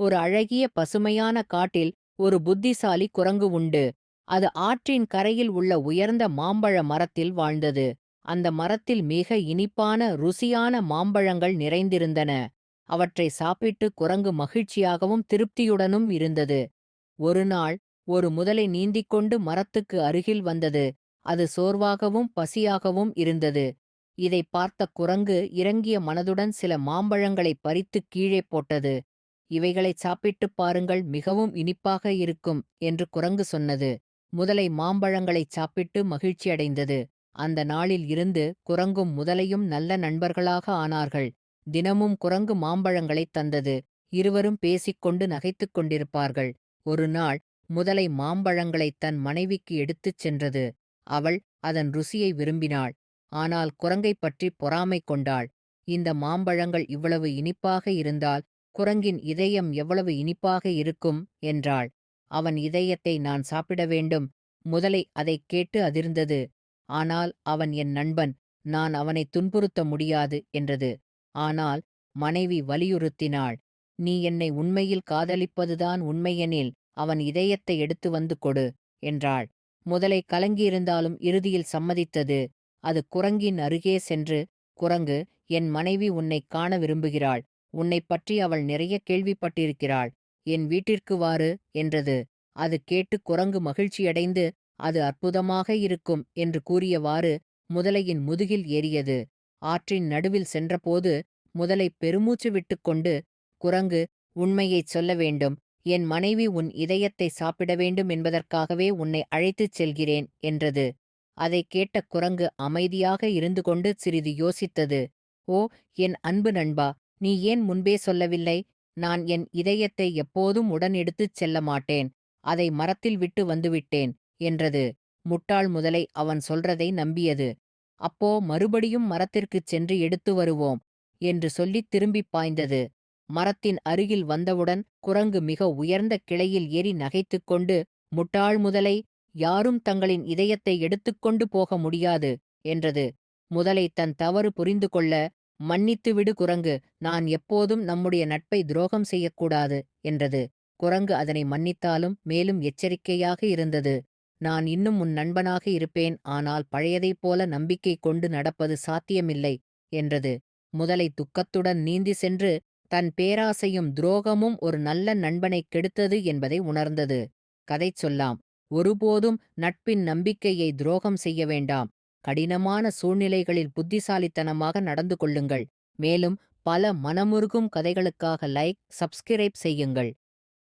ஒரு அழகிய பசுமையான காட்டில் ஒரு புத்திசாலி குரங்கு உண்டு. அது ஆற்றின் கரையில் உள்ள உயர்ந்த மாம்பழ மரத்தில் வாழ்ந்தது. அந்த மரத்தில் மிக இனிப்பான ருசியான மாம்பழங்கள் நிறைந்திருந்தன. அவற்றை சாப்பிட்டு குரங்கு மகிழ்ச்சியாகவும் திருப்தியுடனும் இருந்தது. ஒரு நாள் ஒரு முதலை நீந்திக் கொண்டு மரத்துக்கு அருகில் வந்தது. அது சோர்வாகவும் பசியாகவும் இருந்தது. இதை பார்த்த குரங்கு இறங்கிய மனதுடன் சில மாம்பழங்களைப் பறித்துக் கீழே போட்டது. இவைகளைச் சாப்பிட்டுப் பாருங்கள் மிகவும் இனிப்பாக இருக்கும் என்று குரங்கு சொன்னது. முதலை மாம்பழங்களைச் சாப்பிட்டு மகிழ்ச்சியடைந்தது அந்த நாளில் இருந்து குரங்கும் முதலையும் நல்ல நண்பர்களாக ஆனார்கள். தினமும் குரங்கு மாம்பழங்களைத் தந்தது. இருவரும் பேசிக்கொண்டு நகைத்துக் கொண்டிருப்பார்கள். ஒரு நாள் முதலை மாம்பழங்களைத் தன் மனைவிக்கு எடுத்துச் சென்றது. அவள் அதன் ருசியை விரும்பினாள். ஆனால் குரங்கைப் பற்றி பொறாமை கொண்டாள். இந்த மாம்பழங்கள் இவ்வளவு இனிப்பாக இருந்தால் குரங்கின் இதயம் எவ்வளவு இனிப்பாக இருக்கும்? என்றாள். அவன் இதயத்தை நான் சாப்பிட வேண்டும். முதலை அதைக் கேட்டு அதிர்ந்தது. ஆனால் அவன் என் நண்பன். நான் அவனை துன்புறுத்த முடியாது என்றது. ஆனால் மனைவி வலியுறுத்தினாள். நீ என்னை உண்மையில் காதலிப்பதுதான் உண்மையெனில் அவன் இதயத்தை எடுத்து வந்து கொடு என்றாள். முதலை கலங்கியிருந்தாலும் இறுதியில் சம்மதித்தது. அது குரங்கின் அருகே சென்று குரங்கு என் மனைவி உன்னைக் காண விரும்புகிறாள். உன்னைப் பற்றி அவள் நிறைய கேள்விப்பட்டிருக்கிறாள். என் வீட்டிற்கு வாரு என்றது. அது கேட்டு குரங்கு மகிழ்ச்சியடைந்து அது அற்புதமாக இருக்கும் என்று கூறியவாறு முதலையின் முதுகில் ஏறியது. ஆற்றின் நடுவில் சென்றபோது முதலை பெருமூச்சு விட்டுக்கொண்டு குரங்கு உண்மையைச் சொல்ல வேண்டும். என் மனைவி உன் இதயத்தை சாப்பிட வேண்டும் என்பதற்காகவே உன்னை அழைத்துச் செல்கிறேன் என்றது. அதைக் கேட்ட குரங்கு அமைதியாக இருந்து கொண்டு சிறிது யோசித்தது. ஓ என் அன்பு நண்பா நீ ஏன் முன்பே சொல்லவில்லை? நான் என் இதயத்தை எப்போதும் உடன் எடுத்துச் செல்ல மாட்டேன். அதை மரத்தில் விட்டு வந்துவிட்டேன் என்றது. முட்டாள் முதலை அவன் சொல்றதை நம்பியது. அப்போ மறுபடியும் மரத்திற்குச் சென்று எடுத்து வருவோம் என்று சொல்லித் திரும்பிப் பாய்ந்தது. மரத்தின் அருகில் வந்தவுடன் குரங்கு மிக உயர்ந்த கிளையில் ஏறி நகைத்துக்கொண்டு முட்டாள் முதலை யாரும் தங்களின் இதயத்தை எடுத்துக்கொண்டு போக முடியாது என்றது. முதலை தன் தவறு புரிந்து கொள்ள மன்னித்துவிடு குரங்கு நான் எப்போதும் நம்முடைய நட்பை துரோகம் செய்யக்கூடாது என்றது. குரங்கு அதனை மன்னித்தாலும் மேலும் எச்சரிக்கையாக இருந்தது. நான் இன்னும் உன் நண்பனாக இருப்பேன் ஆனால் பழையதைப் போல நம்பிக்கை கொண்டு நடப்பது சாத்தியமில்லை என்றது. முதலை துக்கத்துடன் நீந்தி சென்று தன் பேராசையும் துரோகமும் ஒரு நல்ல நண்பனைக் கெடுத்தது என்பதை உணர்ந்தது. கதை சொல்லாம். ஒருபோதும் நட்பின் நம்பிக்கையை துரோகம் செய்ய வேண்டாம். கடினமான சூழ்நிலைகளில் புத்திசாலித்தனமாக நடந்து கொள்ளுங்கள். மேலும் பல மனமுருகும் கதைகளுக்காக லைக் சப்ஸ்கிரைப் செய்யுங்கள்.